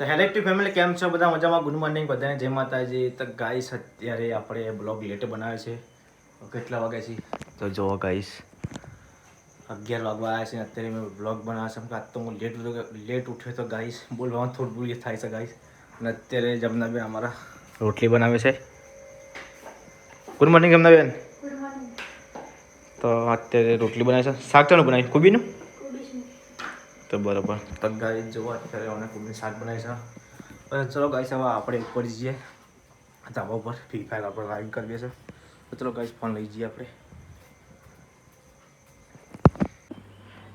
તો hello two family કેમ છો? બધા મજામાં? ગુડ મોર્નિંગ બધાને. જય માતાજી. તો ગાઈસ અત્યારે આપણે બ્લોગ લેટ બનાવે છે. કેટલા વાગ્યા છે? તો જોવો ગાઈસ. અગિયાર વાગવા આવ્યા છે અત્યારે મેં બ્લોગ બનાવે છે. આજ તો હું લેટ લેટ ઉઠ્યો તો ગાઈસ બોલવામાં થોડું બોલું થાય છે ગાઈસ. અને અત્યારે જમનાબેન અમારા રોટલી બનાવે છે. Good morning Jamnaben. તો અત્યારે રોટલી બનાવે છે. શાક ચાનું બનાવી કોબીનું? તો બરાબર. તો ગાઈ જોવા અત્યારે અમને કુબી શાક બનાવી છે. અને ચલો ગાઈસ હવે આપણે ઉપર જઈએ. ધાબા ઉપર ફ્રી ફાયર આપણે લાઈવ કરીએ છીએ. તો ચલો ગાઈસ ફોન લઈ જઈએ આપણે.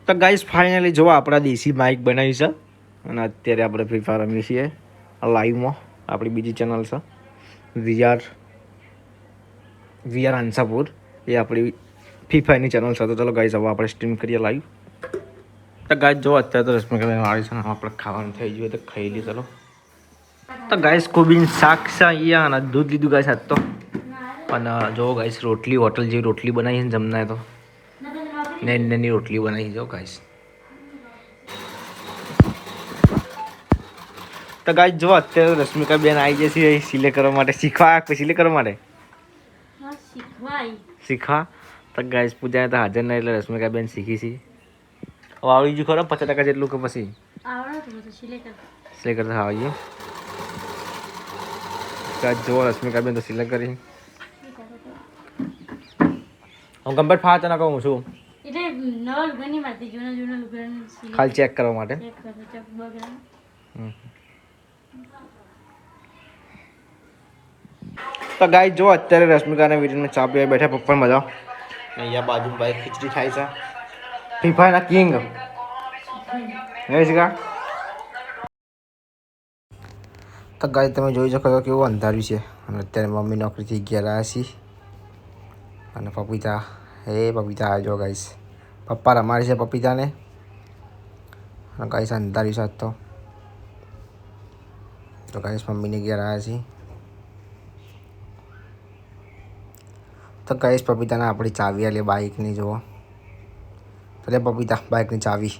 તો ગાઈસ ફાઇનલી જો આપણા દેશી માઇક બનાવી છે. અને અત્યારે આપણે ફ્રી ફાયર રમીએ છીએ. લાઈવમાં આપણી બીજી ચેનલ છે. વીઆર વીઆર આંસાપુર એ આપણી ફ્રી ફાયરની ચેનલ છે. તો ચલો ગાઈસ હવે આપણે સ્ટ્રીમ કરીએ લાઈવ તો ગાય જો અત્યારે તો રસમા કલર આવી છે ને આપણે ખાવાનું થઈ ગયું તો ખાઈ લઈએ ચલો. તો ગાઈસ કોબીન શાક છે અહીંયા અને દૂધ લીધું ગાય આજ તો. અને જો ગાઈસ રોટલી હોટલ જેવી રોટલી બનાવી છે જમનાય તો. નેની નાની રોટલી બનાવી જો ગાઈસ. તો ગાય જો અત્યારે રશ્મિકા બેન આવી જશે સિલે કરવા માટે. શીખવા પછી સિલે કરવા માટે? શીખવા? તો ગાય પૂજા તો હાજર નહીં એટલે રશ્મિકા બેન શીખી છે. આવડી ગયું ખરો પચાસ ટકા જેટલું કે પછી? સિલેક્ટ કરતા. આવી ગયું જો રશ્મિકા બેન તો સિલેક્ટ કરી. હું કમ્પ્લીટ ફાત ના કહું છું. એટલે નવા લુગાની મારતી જૂના જૂના લુગાની ખાલી ચેક કરવા માટે? ચેક કરે ચેક બગડા તો ગાય જો અત્યારે રશ્મિકાના વિડીયોમાં ચા પીવા બેઠા પપ્પા મજા અહીંયા બાજુ ભાઈ ખીચડી થાય છે. ફીફાના કિંગ હે શિકા તો ગાય તમે જોઈ શકો છો કેવું અંધાર્યું છે અને અત્યારે મમ્મી નોકરીથી આવ્યા છીએ અને પપીતા હે પપીતા આવજો ગાઈસ પપ્પા રમાડે છે પપીતાને અને ગાઈસ અંધાર્યું છે તો તો ગાઈસ મમ્મીને ઘેર આવ્યા છીએ તો ગાઈશ પપીતાને આપણી ચાવી આલી બાઇકની જુઓ તો લે પપીતા બાઇકની ચાવી.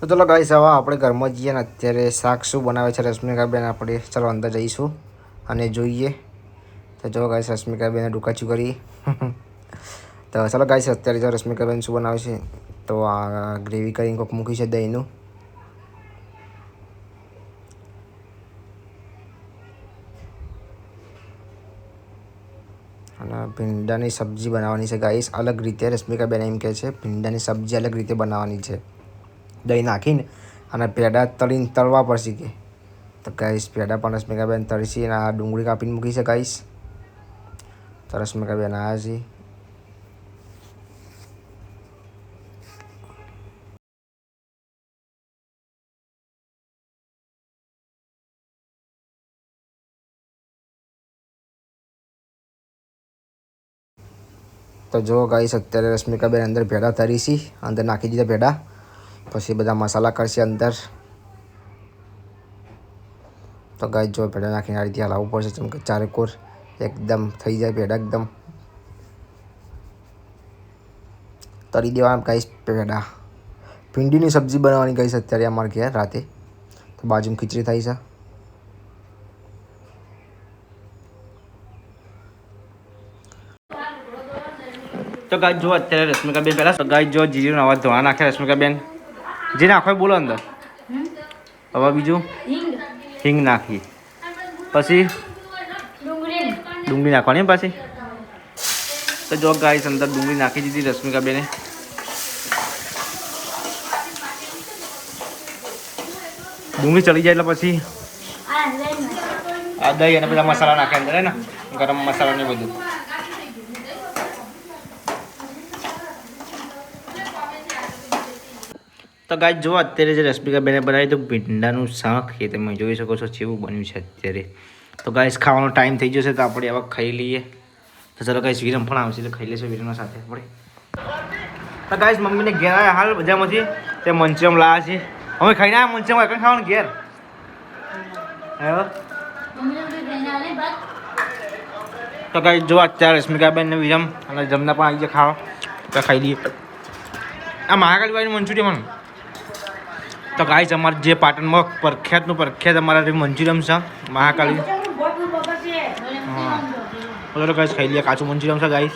તો ચલો ગાઈસ હવે આપણે ઘરમાં જઈએ ને અત્યારે શાક શું બનાવે છે રશ્મિકાબેન, આપણે ચલો અંદર જઈશું અને જોઈએ. તો જો ગાઈસ રશ્મિકાબેને ડુકાચું કરી તો ચલો ગાઈસ અત્યારે જો રશ્મિકાબેન શું બનાવે છે, તો આ ગ્રેવી કરીને કોઈક મૂકી છે દહીંનું. અને ભીંડાની સબ્જી બનાવવાની છે ગાઈસ અલગ રીતે રશ્મિકાબેન એમ કહે છે, ભીંડાની સબ્જી અલગ રીતે બનાવવાની છે. દહીં નાખીને અને પેડા તળીને તળવા પડશે કે. તો ગાઈસ પેડા પણ રશ્મિકાબેન તળીશી અને આ ડુંગળી કાપીને મૂકી છે ગાઈસ તો રશ્મિકાબેન આવ્યા છે. તો જો ગાઈસ અત્યારે રશ્મિકાબેન અંદર ભેડા તરી છે અંદર નાખી દીધા ભેડા પછી બધા મસાલા કરશે અંદર તો ગાય જો ભેડા નાખીને આ રીતે હલાવવું પડશે જેમ કે ચારેકોર એકદમ થઈ જાય ભેડા એકદમ તરી દેવાના ગાઈસ ભેડા ભીંડીની સબ્જી બનાવવાની ગાઈસ અત્યારે અમારે ઘેર રાતે તો બાજુમાં ખીચડી થાય છે તો ગાય જો અત્યારે રશ્મિકાબેન પહેલાં તો ગાય જો જીરું અવાજ ધોવા નાખે રશ્મિકાબેન. જે નાખો બોલો અંદર. હવે બીજું? હિંગ. નાખી. પછી? ડુંગળી. નાખવાની પાછી? તો જો ગાઈસ અંદર ડુંગળી નાખી દીધી રશ્મિકાબેને. ડુંગળી ચડી જાય એટલે પછી? આ દહીં. અને બધા મસાલા નાખે અંદર હે ને? ગરમ મસાલા ને બધું. તો ગાય જો અત્યારે જે રશ્મિકા બેને બનાવી તો ભીંડાનું શાક, એ તમે જોઈ શકો છો કેવું બન્યું છે અત્યારે. તો ગાઈસ ખાવાનો ટાઈમ થઈ જશે તો આપણે હવે ખાઈ લઈએ. તો ચલો ગાઈસ વિરમ પણ આવશે, તો ખાઈ લઈશું વિરમના સાથે, આપણે. તો ગાઈસ મમ્મીને ઘેર આવ્યા હાલ બજારમાંથી તે મંચમ લાયા છે. અમે ખાઈને આવ્યા મંચમ એકણ ખાવાનું ઘેર? તો કઈ જો અત્યારે રશ્મિકાબેન ને વિરમ અને જમના પણ આવી ગયા ખાવા. તો ખાઈ લઈએ. આ મહાકાળીબાઈનું મંચુરિયમ મને તો ગાઈસ અમારે જે પાટણમાં પ્રખ્યાતનું પ્રખ્યાત અમારા મંચુરિયમ છે મહાકાળી. બોલ છે હા. ગાઈસ ખાઈ લઈએ. કાચું મંચુરિયમ છે ગાઈસ